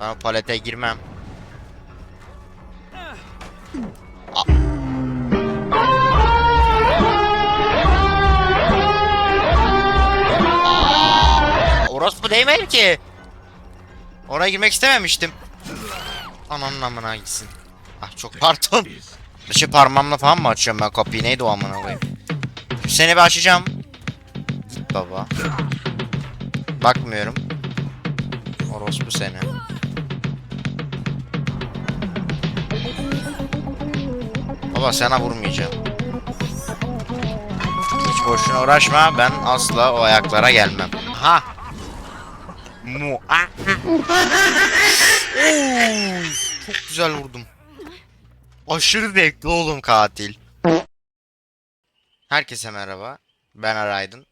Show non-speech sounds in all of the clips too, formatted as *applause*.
Ben palete girmem. A- Aa, Orospu değil mi ki? Oraya girmek istememiştim. Ananın amına gitsin. Ah çok pardon. Dışı parmağımla falan mı açıyorum ben kapıyı? Neydi o amına koyayım? Seni bir açacağım. Git baba. Bakmıyorum. Orospu seni. Baba sana vurmayacağım. Hiç boşuna uğraşma. Ben asla o ayaklara gelmem. Ha. Mu. Ah. Çok güzel vurdum. Aşırı zevkli oğlum katil. Herkese merhaba. Ben Araydın.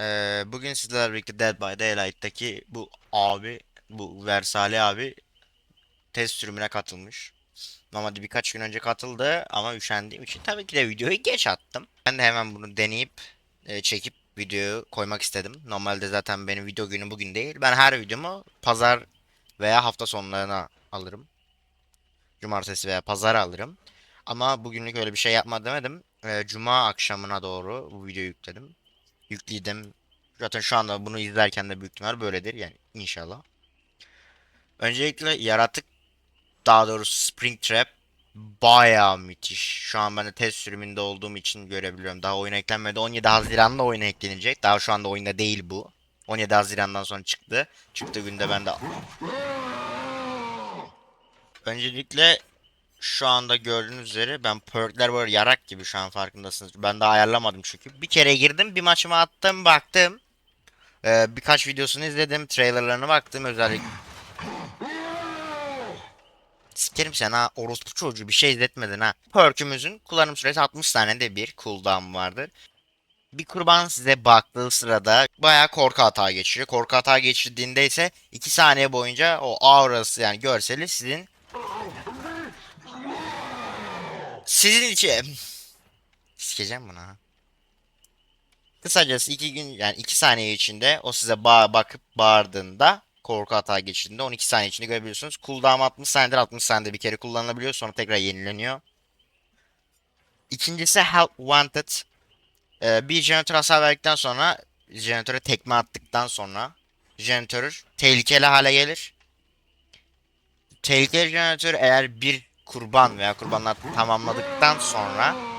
Ee, bugün sizlerle birlikte Dead by Daylight'taki bu abi, bu Versali abi test sürümüne katılmış. Normalde birkaç gün önce katıldı ama üşendiğim için tabii ki de videoyu geç attım. Ben de hemen bunu deneyip e, çekip videoyu koymak istedim. Normalde zaten benim video günü bugün değil. Ben her videomu pazar veya hafta sonlarına alırım. Cumartesi veya pazar alırım. Ama bugünlük öyle bir şey yapma demedim. Ee, Cuma akşamına doğru bu videoyu yükledim. Yükledim. Zaten şu anda bunu izlerken de büyük ihtimal böyledir yani inşallah. Öncelikle yaratık daha doğrusu Springtrap bayağı müthiş. Şu an ben de test sürümünde olduğum için görebiliyorum. Daha oyuna eklenmedi. 17 Haziran'da oyuna eklenecek. Daha şu anda oyunda değil bu. 17 Haziran'dan sonra çıktı. Çıktığı günde ben de Öncelikle şu anda gördüğünüz üzere ben perkler böyle yarak gibi şu an farkındasınız. Ben daha ayarlamadım çünkü. Bir kere girdim bir maçıma attım baktım. Ee, birkaç videosunu izledim. Trailerlarına baktım özellikle. Sikerim sen ha orospu çocuğu bir şey izletmedin ha. Perk'ümüzün kullanım süresi 60 tane de bir cooldown vardır. Bir kurban size baktığı sırada bayağı korku hata geçiriyor. Korku hata geçirdiğinde ise 2 saniye boyunca o aurası yani görseli sizin sizin için sikeceğim bunu ha. Kısacası iki gün yani iki saniye içinde o size bağ bakıp bağırdığında korku hata geçirdiğinde 12 saniye içinde görebiliyorsunuz. Cooldown 60 saniyedir 60 saniyede bir kere kullanılabiliyor sonra tekrar yenileniyor. İkincisi Help Wanted. Ee, bir jeneratör hasar verdikten sonra jeneratöre tekme attıktan sonra jeneratör tehlikeli hale gelir. Tehlikeli jeneratör eğer bir kurban veya kurbanlar tamamladıktan sonra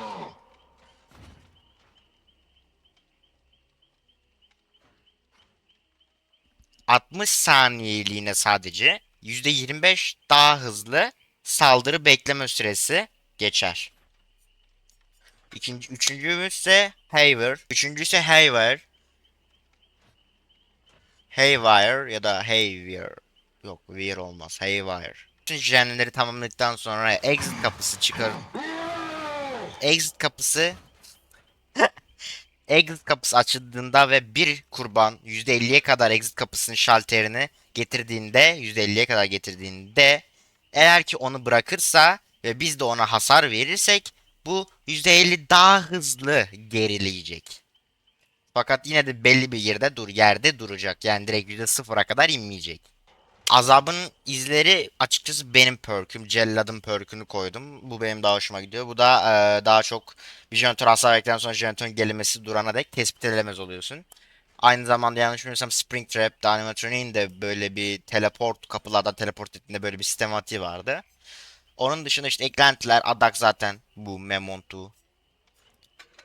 ...60 saniyeliğine sadece %25 daha hızlı saldırı bekleme süresi geçer. İkinci, üçüncümüz ise Haywire. Üçüncü ise Haywire. Haywire ya da Haywire. Yok, Weir olmaz. Haywire. Bütün jenleri tamamladıktan sonra exit kapısı çıkar. Exit kapısı exit kapısı açıldığında ve bir kurban %50'ye kadar exit kapısının şalterini getirdiğinde %50'ye kadar getirdiğinde eğer ki onu bırakırsa ve biz de ona hasar verirsek bu %50 daha hızlı gerileyecek. Fakat yine de belli bir yerde dur yerde duracak. Yani direkt %0'a kadar inmeyecek. Azabın izleri açıkçası benim perk'üm. Cellad'ın perk'ünü koydum. Bu benim daha hoşuma gidiyor. Bu da e, daha çok bir jeneratör hasar verdikten sonra jeneratörün gelinmesi durana dek tespit edilemez oluyorsun. Aynı zamanda yanlış bilmiyorsam Springtrap, da animatronik'in de böyle bir teleport kapılardan teleport ettiğinde böyle bir sistematiği vardı. Onun dışında işte eklentiler, adak zaten bu Memontu.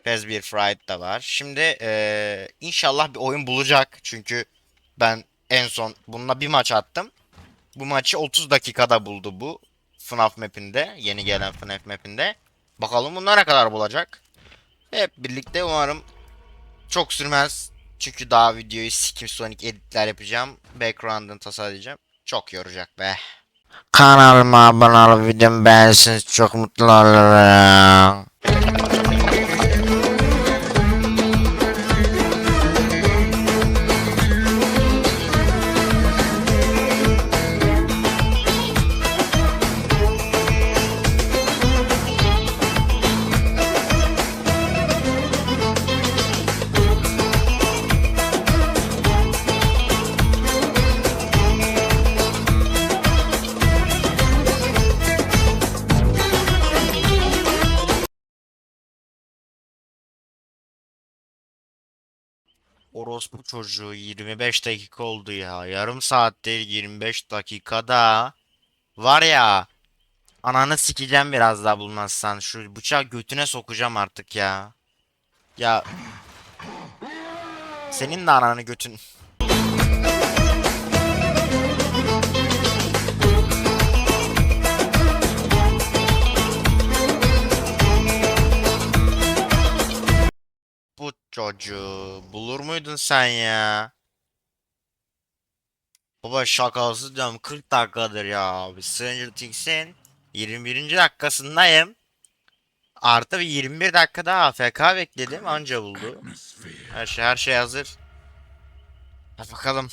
Raspberry Fried da var. Şimdi eee, inşallah bir oyun bulacak. Çünkü ben en son bununla bir maç attım. Bu maçı 30 dakikada buldu bu. FNAF map'inde. Yeni gelen FNAF map'inde. Bakalım bunlar ne kadar bulacak. Hep birlikte umarım çok sürmez. Çünkü daha videoyu Sikim Sonic editler yapacağım. Background'ını tasarlayacağım. Çok yoracak be. Kanalıma abone olup videomu beğenirseniz çok mutlu olurum. Orospu çocuğu 25 dakika oldu ya. Yarım saattir 25 dakikada. Var ya. Ananı sikeceğim biraz daha bulmazsan. Şu bıçağı götüne sokacağım artık ya. Ya. Senin de ananı götün. Çocuğu bulur muydun sen ya? Baba şakası diyorum 40 dakikadır ya. Stranger Things'in 21. dakikasındayım. Artı bir 21 dakika daha AFK bekledim anca buldu. Her şey her şey hazır. Hadi bakalım.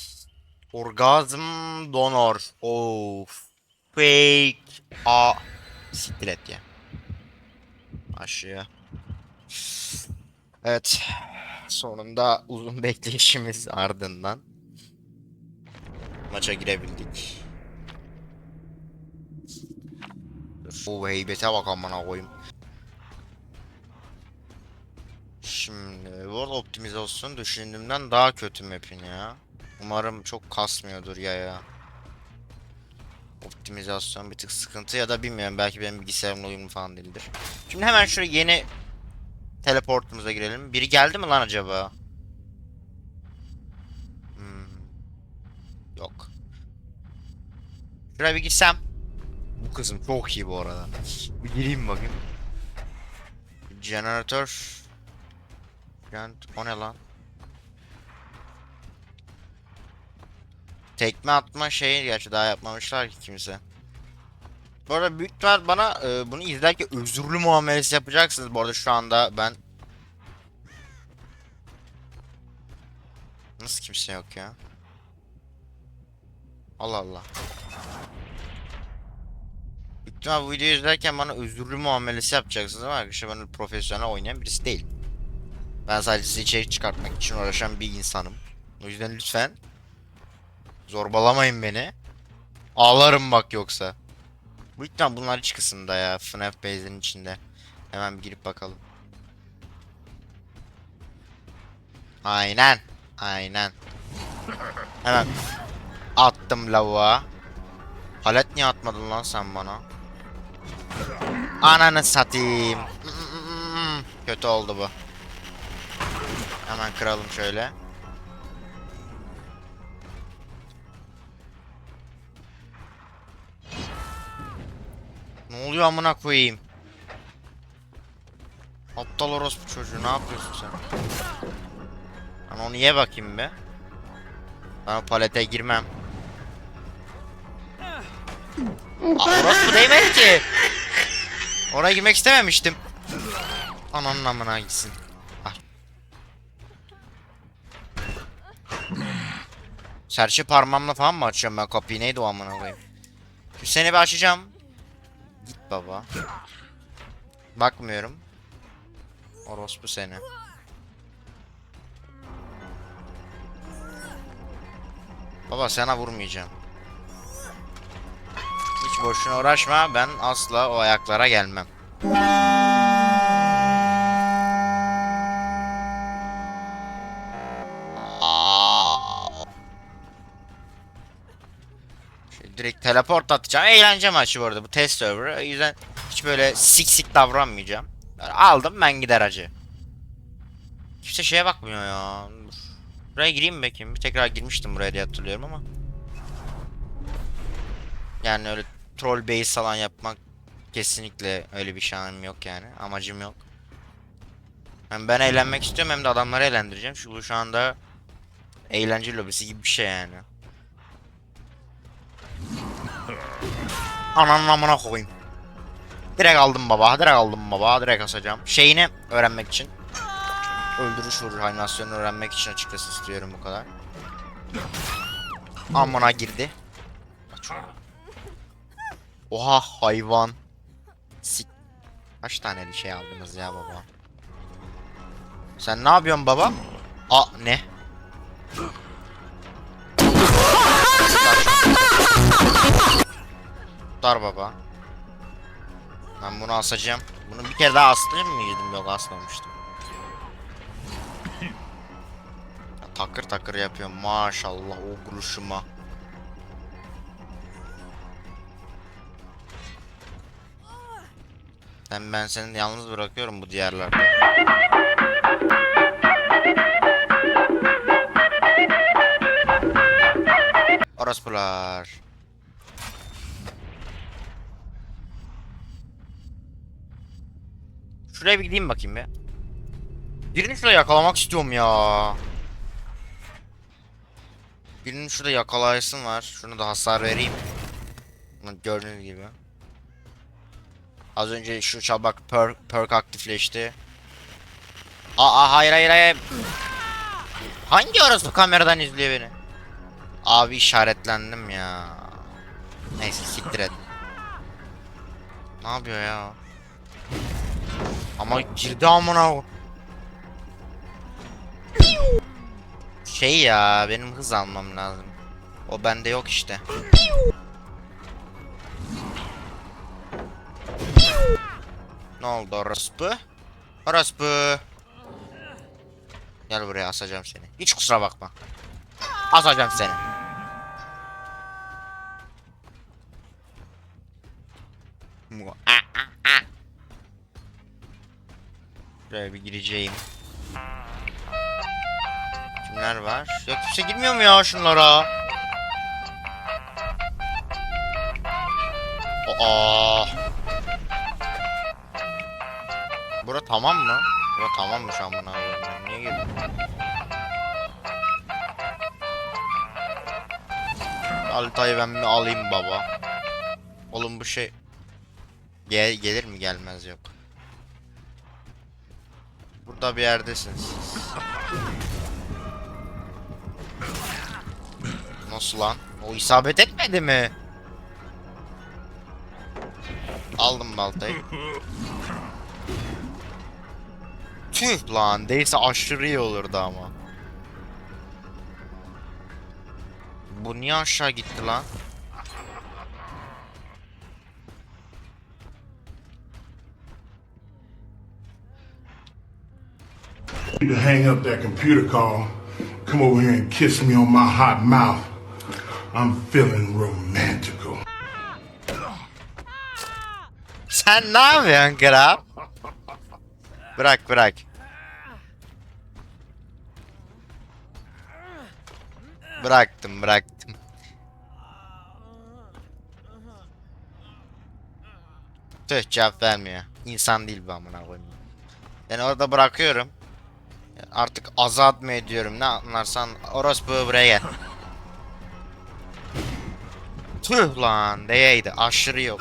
Orgazm donor. Of. Fake. A. Siktir et ya. Aşağıya. Evet. Sonunda uzun *laughs* bekleyişimiz ardından maça girebildik. O heybete bak amına koyayım. Şimdi World optimizasyon düşündüğümden daha kötü map'in ya. Umarım çok kasmıyordur ya ya. Optimizasyon bir tık sıkıntı ya da bilmiyorum belki benim bilgisayarımla uyumlu falan değildir. Şimdi hemen şuraya yeni teleportumuza girelim. Biri geldi mi lan acaba? Hmm. Yok. Şuraya bir gitsem. Bu kızım çok iyi bu arada. Bir gireyim bakayım. Jeneratör. Yani o ne lan? Tekme atma şeyi gerçi daha yapmamışlar ki kimse. Bu arada büyük ihtimal bana e, bunu izlerken özürlü muamelesi yapacaksınız. Bu arada şu anda ben... Nasıl kimse yok ya? Allah Allah. Büyük ihtimal bu videoyu izlerken bana özürlü muamelesi yapacaksınız ama arkadaşlar ben profesyonel oynayan birisi değil. Ben sadece size içerik çıkartmak için uğraşan bir insanım. O yüzden lütfen zorbalamayın beni. Ağlarım bak yoksa. Bu ihtimal bunlar iç kısımda ya. FNAF base'in içinde. Hemen bir girip bakalım. Aynen. Aynen. Hemen attım lavuğa. Palet niye atmadın lan sen bana? Ananı satayım. *laughs* Kötü oldu bu. Hemen kıralım şöyle. Ne oluyor amına koyayım? Aptal orospu çocuğu ne yapıyorsun sen? Ben onu ye bakayım be. Ben o palete girmem. Aa, orospu değmedi ki. Oraya girmek istememiştim. Ananın amına gitsin. Serçe parmağımla falan mı açacağım ben kapıyı neydi o amına koyayım? Seni bir açacağım. Baba. Bakmıyorum. Orospu seni. Baba sana vurmayacağım. Hiç boşuna uğraşma. Ben asla o ayaklara gelmem. Teleport atacağım. Eğlence maçı bu arada. Bu test server. O yüzden hiç böyle sik sik davranmayacağım. Aldım ben gider acı. Kimse şeye bakmıyor ya. Buraya gireyim mi bakayım? Bir tekrar girmiştim buraya diye hatırlıyorum ama. Yani öyle troll base falan yapmak kesinlikle öyle bir şansım yok yani. Amacım yok. Hem ben eğlenmek istiyorum hem de adamları eğlendireceğim. Şu bu şu anda eğlence lobisi gibi bir şey yani. Ananın amına koyayım. Direkt aldım baba. Direkt aldım baba. Direkt asacağım. Şeyini öğrenmek için. Öldürüş vurur animasyonunu öğrenmek için açıkçası istiyorum bu kadar. Amına girdi. Oha hayvan. Sik. Kaç tane şey aldınız ya baba? Sen ne yapıyorsun baba? A ne? *laughs* Dar baba. Ben bunu asacağım. Bunu bir kere daha astırayım mı yedim? Yok asmamıştım. takır takır yapıyor maşallah o gülüşüme. Sen ben seni yalnız bırakıyorum bu diğerlerde. Orospular. Şuraya bir gideyim bakayım ya. Birini şurada yakalamak istiyorum ya. Birinin şurada yakalayasın var. Şunu da hasar vereyim. Gördüğünüz gibi. Az önce şu çabak perk, perk aktifleşti. Aa hayır hayır hayır. Hangi orası kameradan izliyor beni? Abi işaretlendim ya. Neyse siktir et. Ne yapıyor ya? Ama girdi amına. Şey ya benim hız almam lazım. O bende yok işte. Ne oldu orospu? Orospu. Gel buraya asacağım seni. Hiç kusura bakma. Asacağım seni. Mu- Buraya bir gireceğim. Kimler var? Ya kimse girmiyor mu ya şunlara? Aa. Bura tamam mı? Bura tamammış amına koyayım. ben Niye girdim? Haritayı ben bir alayım baba. Oğlum bu şey Gel gelir mi gelmez yok. Burada bir yerdesiniz. Nasıl lan? O isabet etmedi mi? Aldım baltayı. Tüh lan değilse aşırı iyi olurdu ama. Bu niye aşağı gitti lan? You to hang up that computer call. Come over here and kiss me on my hot mouth. I'm feeling romantical. Sen ne yapıyorsun kral? Bırak bırak. Bıraktım bıraktım. Tüh cevap vermiyor. İnsan değil bu amına koyayım. Ben orada bırakıyorum. Artık azat mı ediyorum ne anlarsan orospu buraya gel. Tüh lan değeydi aşırı yok.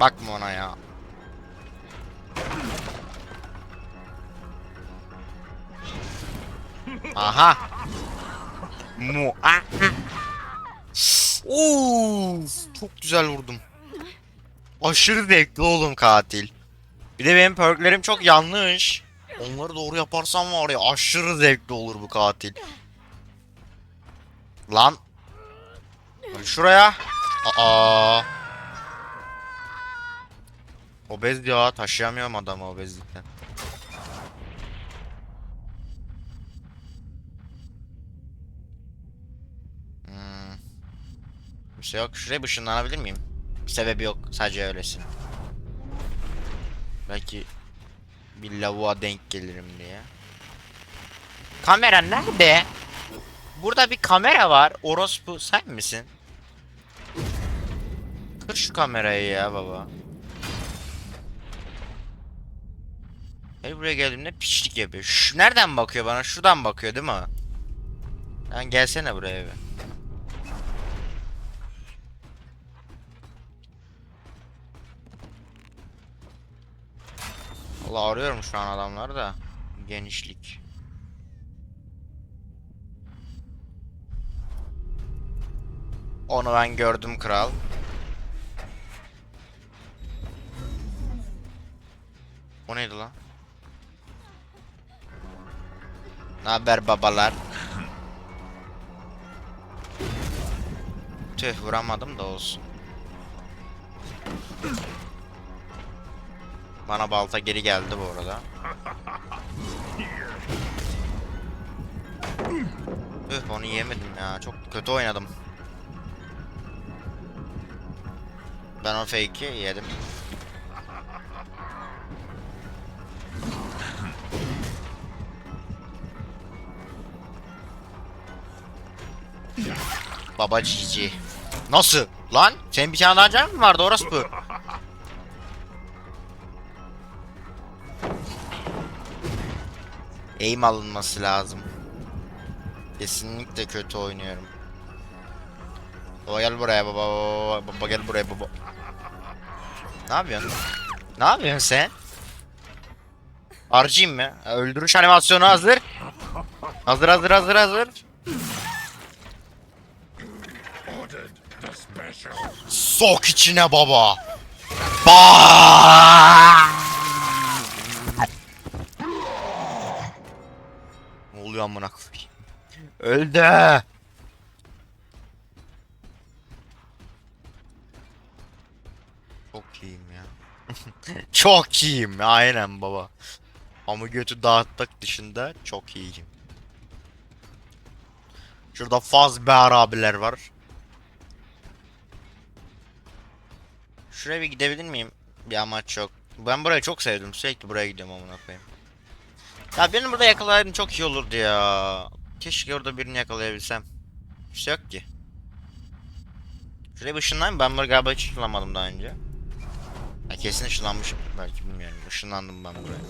Bakma ona ya. Aha. Mu. Uf, çok güzel vurdum. Aşırı zevkli oğlum katil. Bir de benim perklerim çok yanlış. Onları doğru yaparsam var ya aşırı zevkli olur bu katil. Lan. Şuraya. Aa. Obez ya taşıyamıyorum adamı obezlikten. Hmm. Bir şey yok. Şuraya ışınlanabilir miyim? Bir sebebi yok. Sadece öylesine. Belki bir lavuğa denk gelirim diye. Kamera nerede? Burada bir kamera var. Orospu sen misin? Kır şu kamerayı ya baba. Her buraya geldiğimde piçlik yapıyor. Şu, nereden bakıyor bana? Şuradan bakıyor değil mi? Lan gelsene buraya bir. Allah arıyorum şu an adamları da. Genişlik. Onu ben gördüm kral. O neydi lan? Ne haber babalar? Tüh vuramadım da olsun. Bana balta geri geldi bu arada. Üf onu yemedim ya. Çok kötü oynadım. Ben o fake'i yedim. Baba GG. Nasıl? Lan senin bir tane daha mı vardı orası bu? Aim alınması lazım. Kesinlikle kötü oynuyorum. Baba gel buraya baba baba, baba gel buraya baba. Ne yapıyorsun? Ne yapıyorsun sen? Harcayayım mı? Öldürüş animasyonu hazır. Hazır hazır hazır hazır. Sok içine baba. Ba! Amına? Öldü. Çok iyiyim ya. *laughs* çok iyiyim aynen baba. Ama götü dağıtmak dışında çok iyiyim. Şurada Fazbear abiler var. Şuraya bir gidebilir miyim? Bir amaç yok. Ben burayı çok sevdim. Sürekli buraya gidiyorum amına koyayım. Ya beni burada yakalayaydın çok iyi olurdu ya. Keşke orada birini yakalayabilsem. Bir şey yok ki. Şuraya bir ışınlayayım. Ben bunu galiba hiç ışınlanmadım daha önce. Ya kesin ışınlanmışım. Belki bilmiyorum. Işınlandım ben buraya.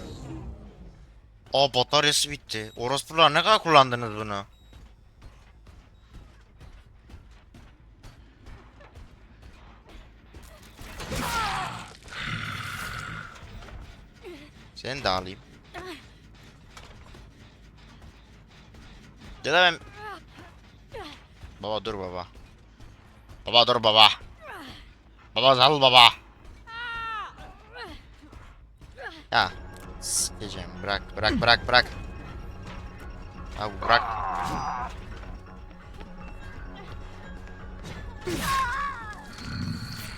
Aa bataryası bitti. Orospular ne kadar kullandınız bunu? Seni de alayım. Ya da ben... Baba dur baba. Baba dur baba. Baba sal baba. Ya. Sikeceğim. Bırak bırak bırak bırak. Abi bırak.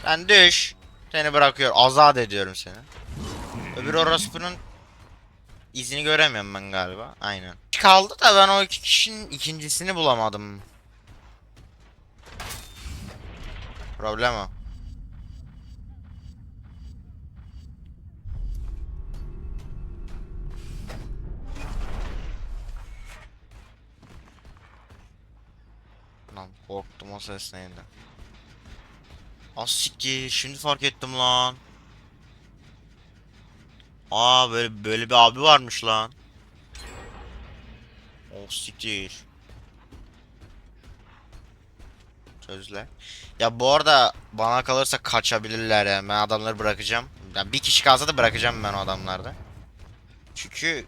Sen düş. Seni bırakıyor. Azat ediyorum seni. Öbür orospunun izini göremiyorum ben galiba. Aynen. Kaldı da ben o iki kişinin ikincisini bulamadım. Problem o. Lan korktum o ses neydi? Az siktir şimdi fark ettim lan. Aa böyle böyle bir abi varmış lan. Oh siktir. Sözler. Ya bu arada bana kalırsa kaçabilirler yani. Ben adamları bırakacağım. Yani bir kişi kalsa da bırakacağım ben o adamlarda. Çünkü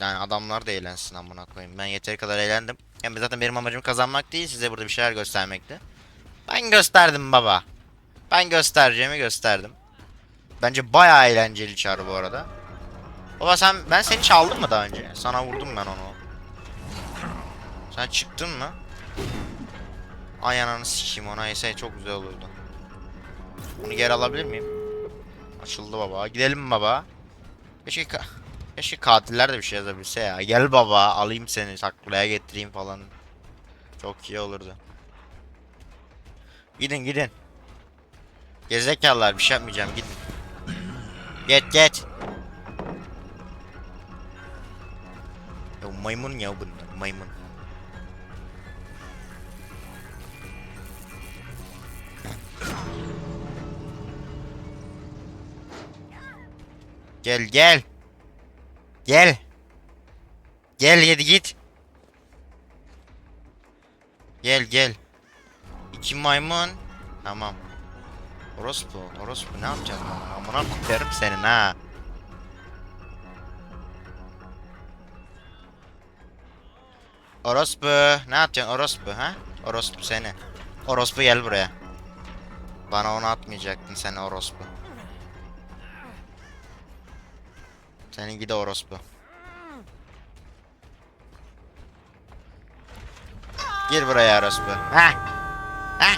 yani adamlar da eğlensin amına koyayım. Ben yeteri kadar eğlendim. Hem zaten benim amacım kazanmak değil, size burada bir şeyler göstermekti. Ben gösterdim baba. Ben göstereceğimi gösterdim. Bence bayağı eğlenceli çağrı bu arada. Baba sen ben seni çaldım mı daha önce? Sana vurdum ben onu. Sen çıktın mı? Ay ananı sikeyim ona yese çok güzel olurdu. Bunu geri alabilir miyim? Açıldı baba. Gidelim baba? Keşke, ka Keşke katiller de bir şey yazabilse ya. Gel baba alayım seni saklaya getireyim falan. Çok iyi olurdu. Gidin gidin. Gerizekalılar bir şey yapmayacağım gidin. Git git. Ya maymun ya bunlar maymun. Gel gel. Gel. Gel yedi git. Gel gel. İki maymun. Tamam. Orospu, orospu ne yapacaksın lan? Amına koyarım senin ha. Orospu, ne yapacaksın orospu ha? Orospu seni. Orospu gel buraya. Bana onu atmayacaktın sen orospu. Senin gidi orospu. Gir buraya orospu. Ha? Ha?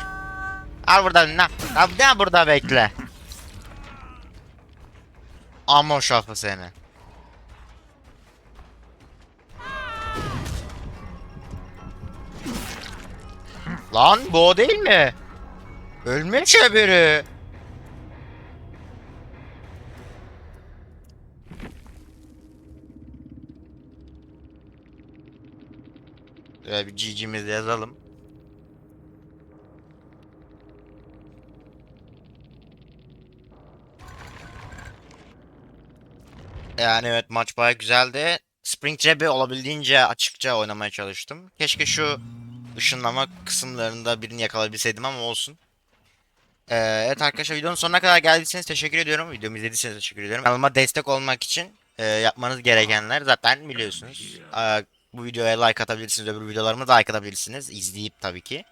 Al burada ne? Al ne burada bekle. Amo şafı seni. Lan bu o değil mi? Ölmüş öbürü. Şöyle bir GG'mizi yazalım. Yani evet maç bayağı güzeldi. Spring Trap'i olabildiğince açıkça oynamaya çalıştım. Keşke şu ışınlama kısımlarında birini yakalayabilseydim ama olsun. Ee, evet arkadaşlar videonun sonuna kadar geldiyseniz teşekkür ediyorum. Videomu izlediyseniz teşekkür ediyorum. Kanalıma destek olmak için e, yapmanız gerekenler zaten biliyorsunuz. Ee, bu videoya like atabilirsiniz. Öbür videolarımı da like atabilirsiniz. İzleyip tabii ki.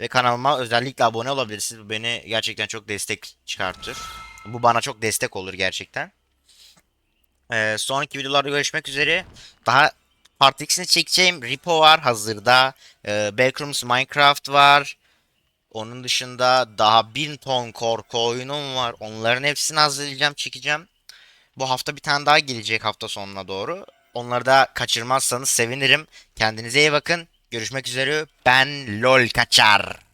Ve kanalıma özellikle abone olabilirsiniz. Bu beni gerçekten çok destek çıkartır. Bu bana çok destek olur gerçekten. Ee, sonraki videolarda görüşmek üzere. Daha Part X'ini çekeceğim. Repo var hazırda. Ee, Backrooms Minecraft var. Onun dışında daha bin ton korku oyunum var. Onların hepsini hazırlayacağım, çekeceğim. Bu hafta bir tane daha gelecek hafta sonuna doğru. Onları da kaçırmazsanız sevinirim. Kendinize iyi bakın. Görüşmek üzere. Ben LOL Kaçar.